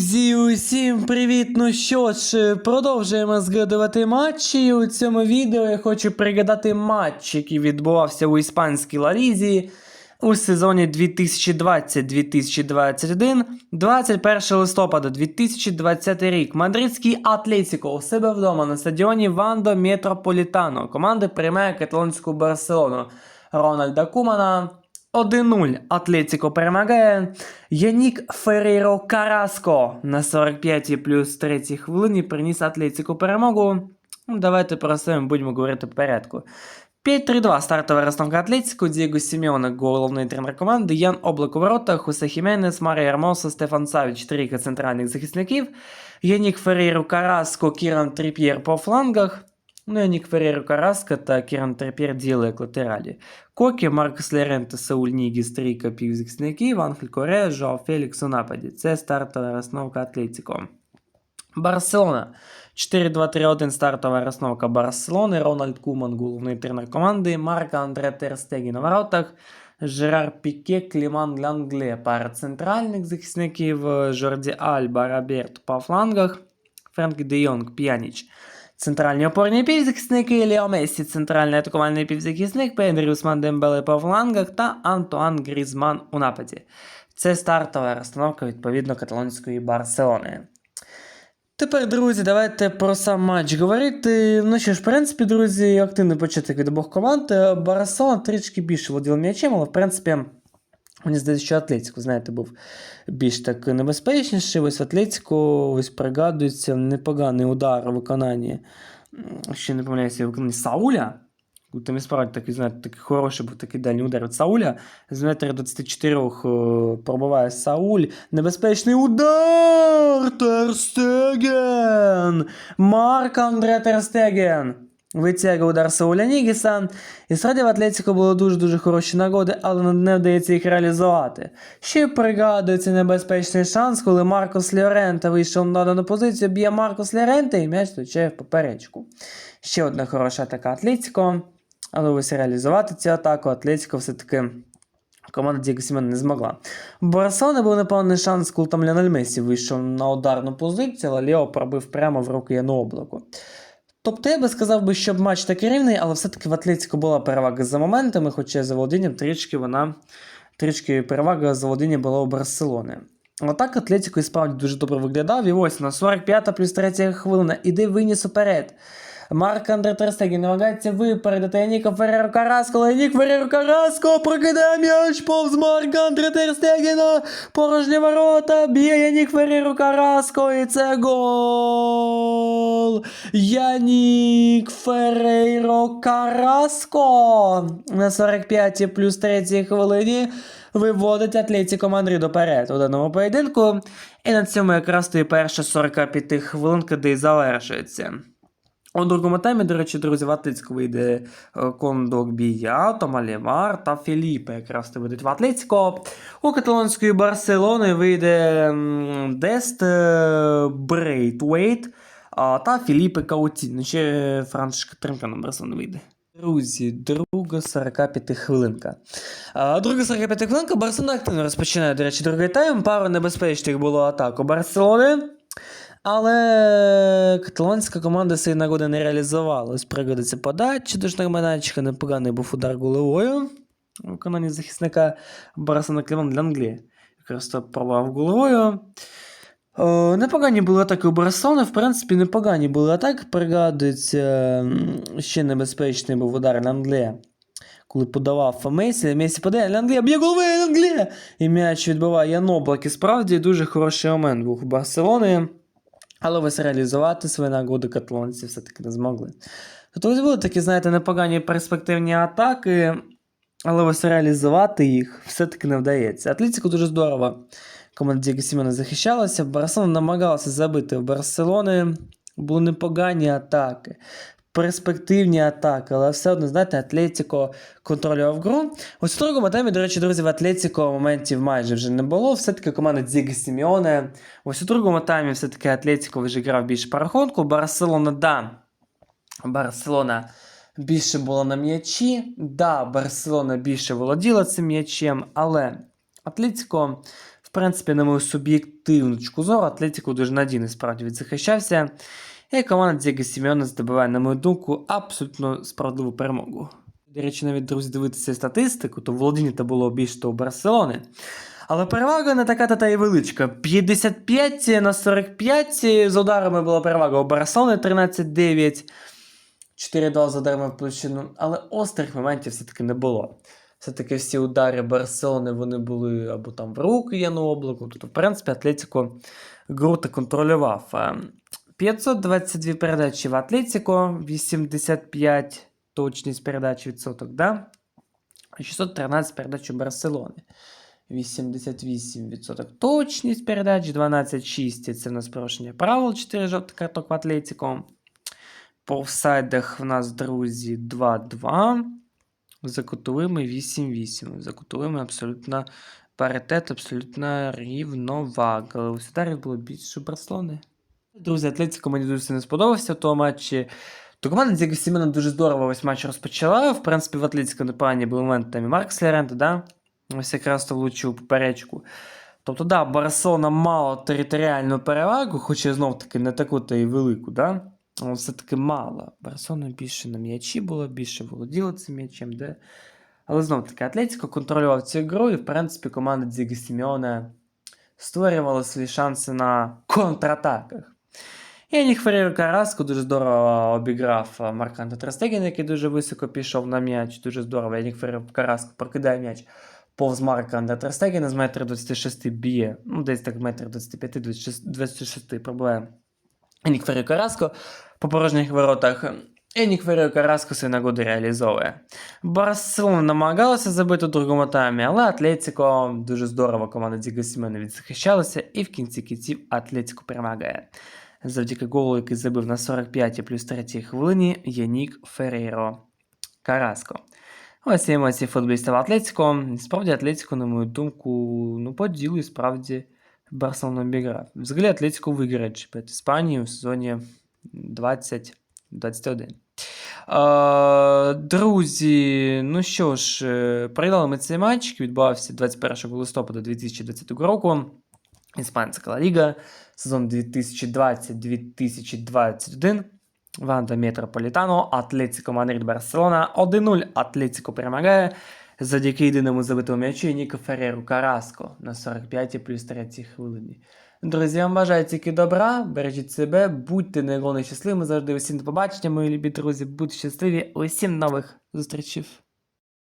Друзі, усім привіт! Ну що ж, продовжуємо згадувати матчі. У цьому відео я хочу пригадати матч, який відбувався у іспанській Лалізі у сезоні 2020-2021, 21 листопада 2020 рік. Мадридський Атлетіко у себе вдома на стадіоні Вандо Метрополітано. Команда приймає каталонську Барселону Рональда Кумана. 1-0 Атлетіко перемагає. Янік Феррейро Караско на 45-й плюс 3 хвилині приніс Атлетіко перемогу. Ну, Давайте про це будемо говорити по порядку. 5-3-2 стартова розстановка Атлетіко, Дієго Сімеона, головний тренер команди, Ян Облак у воротах, Хусе Хіменес, Марія Ермоса, Стефан Савіч, трійка центральних захисників, Янік Феррейро Караско, Кіран Тріп'єр по флангах, ну, Янік Феррейро Караско та Кіран Тріп'єр діяли як латералі. Кокі, Маркос Леренто, Сауль Нігіс, трійка півзахисників, Анхель Корея, Жоао Фелікс у нападі. Це стартова розстановка Атлетіко. Барселона. 4-2-3-1 стартова розстановка Барселони. Рональд Куман, головний тренер команди. Марка Андре Терстегі на воротах. Жерар Піке, Кліман Лянгле. Пара центральних захисників. Жорді Альба, Роберт по флангах. Френк Де Йонг, П'яніч. Центральні опорні півзахисники, Ліо Мессі, центральний атакувальний півзахисник, Педрі Усман Дембеле по флангах та Антуан Грізман у нападі. Це стартова розстановка відповідно каталонської Барселони. Тепер, друзі, давайте про сам матч говорити. Ну що ж, в принципі, друзі, активний початок від обох команд. Барселона трішки більше володіла м'ячем, але в принципі. Мені здається, що Атлетико, знаєте, був більш так небезпечніший. Ось в Атлетико ось пригадується непоганий удар у виконанні, ще не помиляюся, виконанні Сауля. Там і справді такий, знаєте, такий хороший був такий дальній удар від Сауля. З метра 24 е, пробиває Сауль. Небезпечний удар! Терстеген! Марк Андре Терстеген! Витягує удар Сауля Нігіса. І справді в Атлетико було дуже-дуже хороші нагоди, але не вдається їх реалізувати. Ще пригадується небезпечний шанс, коли Маркос Ліорента вийшов на дану позицію, б'є Маркос Ліорента і м'яч влучає в поперечку. Ще одна хороша атака Атлетико. Але ось реалізувати цю атаку Атлетико все-таки команда Дієго Сімена не змогла. Барселони був непевний шанс, коли там Ліональ Месі вийшов на ударну позицію, але Лео пробив прямо в руки Яну Облаку. Тобто я би сказав би, щоб матч такий рівний, але все-таки в Атлетико була перевага за моментами, хоча за володінням трішки вона трішки перевага за володіння була у Барселони. Отак так Атлетико і справді дуже добре виглядав. І ось на 45 плюс 3 хвилина іде виніс уперед. Марк Андре Терстеген намагається випередити Яніка Ферреро Караско, але Янік Ферреро Караско прокидає м'яч повз Марка Андре Терстегена, порожні ворота, б'є Янік Ферреро Караско, і це гол! Янік Ферреро Караско на 45 й плюс 3 хвилині виводить Атлетіко Мадрид доперед у даному поєдинку. І на цьому якраз то і перша 45 хвилинка, де й завершується. У другому таймі, до речі, друзі, в Атлетико вийде е, Кондок Біято, Малімар та Філіпе. Якраз то вийдуть в Атлетико. У каталонської Барселони вийде Дест е, Брейтвейт та Філіпе Каутін. Ну, ще Франшка Тренка на Барселону вийде. Друзі, друга 45 хвилинка. Друга 45 хвилинка Барселона активно розпочинає, до речі, другий тайм. Пару небезпечних було атак у Барселони. Але каталонська команда свої нагоди не реалізувала. Ось пригодиться подача до Шнарманачка, непоганий був удар головою у виконанні захисника Барселона Кліман для Англії. Якраз пробував головою. Непогані були атаки у Барселони, в принципі, непогані були атаки. Пригадується, ще небезпечний був удар Лангле. Коли подавав Месі, Месі подає Лангле, б'є голови Лангле! І м'яч відбиває Ян Облак. І справді дуже хороший момент був у Барселони. Але ось реалізувати свої нагоди катлонці все-таки не змогли. Тобто ось були такі, знаєте, непогані перспективні атаки, але ось реалізувати їх все-таки не вдається. Атлетико дуже здорово. Команда Дієго Сімена захищалася. Барселона намагалася забити в Барселони. Були непогані атаки. Перспективні атаки, але все одно, знаєте, Атлетико контролював гру. Ось у другому таймі, до речі, друзі, в Атлетико моментів майже вже не було. Все-таки команда Дзіга Сіміоне. Ось у другому таймі все-таки Атлетико вже грав більше по рахунку. Барселона, да. Барселона більше була на м'ячі. Да, Барселона більше володіла цим м'ячем, але Атлетико, в принципі, на мою суб'єктивну точку зору, Атлетико дуже надійно справді відзахищався. І команда Дієго Сімеона здобуває, на мою думку, абсолютно справедливу перемогу. До речі, навіть друзі, дивитися статистику, то володіння то було більше то у Барселони. Але перевага не така та й величка. 55 на 45 з ударами була перевага у Барселони 13-9. 4-2 з ударами в площину, але острих моментів все-таки не було. Все-таки всі удари Барселони вони були або там в руки Яну Облаку. Тобто, в принципі, Атлетико гру та контролював. Е, 522 передачі в Атлетико, 85 точність передачі відсоток, да? 613 передач у Барселони. 88% точність передач, 12-6 це в нас порушення правил, 4 жовтих карток в Атлетико. По офсайдах в нас, друзі, 2-2. За кутовими 8-8. За кутовими абсолютно паритет, абсолютно рівновага. Але ось ударів було більше у Барселони. Друзі, Атлетико мені дуже сильно сподобався в тому матчі. То команда Дієго Сімена дуже здорово ось матч розпочала. В принципі, в Атлетико непогані були моменти там і Маркс Леренте, да? Ось якраз то влучив поперечку. Тобто, да, Барселона мала територіальну перевагу, хоч і знов таки не таку та й велику, да? Але все-таки мало. Барселона більше на м'ячі було, більше володіла цим м'ячем, де. Але знов таки Атлетико контролював цю гру, і в принципі команда Діго Сімеона створювала свої шанси на контратаках. І Ніх Феррер Караско дуже здорово обіграв а, Марка Трестеген, який дуже високо пішов на м'яч. Дуже здорово. Ніх Феррер Караско прокидає м'яч повз Марка Андретрестегена з метра 26 б'є. Ну, десь так метр 25-26 пробиває. Енік Феррер Караско по порожніх воротах. Енік вирив Караскоса і нагоди реалізовує. Барселона намагалася забити у другому таймі, але Атлетіко дуже здорово команда Діго Сімена відзахищалася, і в кінці кінців Атлетіко перемагає. Завдяки голу, який забив на 45 плюс 3 хвилині Янік Ферейро Караско. Ось емоції футболістів Атлетіко. Справді Атлетіко, на мою думку, ну по і справді Барселона обіграв. Взагалі Атлетіко виграє чемпіонат Іспанії у сезоні 20 21. Е, друзі, ну що ж, е, програли ми цей матч, відбувався 21 листопада 2020 року. Іспанська ліга, сезон 2020-2021. Ванда Метрополітано, Атлетико Мадрид Барселона 1-0. Атлетико перемагає. Завдяки єдиному забитому м'ячу Ніка Фереру Караско на 45-й плюс 3 хвилині. Друзі, вам бажаю тільки добра, бережіть себе, будьте найголовніше щасливими завжди. Усім до побачення, мої любі друзі, будьте щасливі, усім нових зустрічей.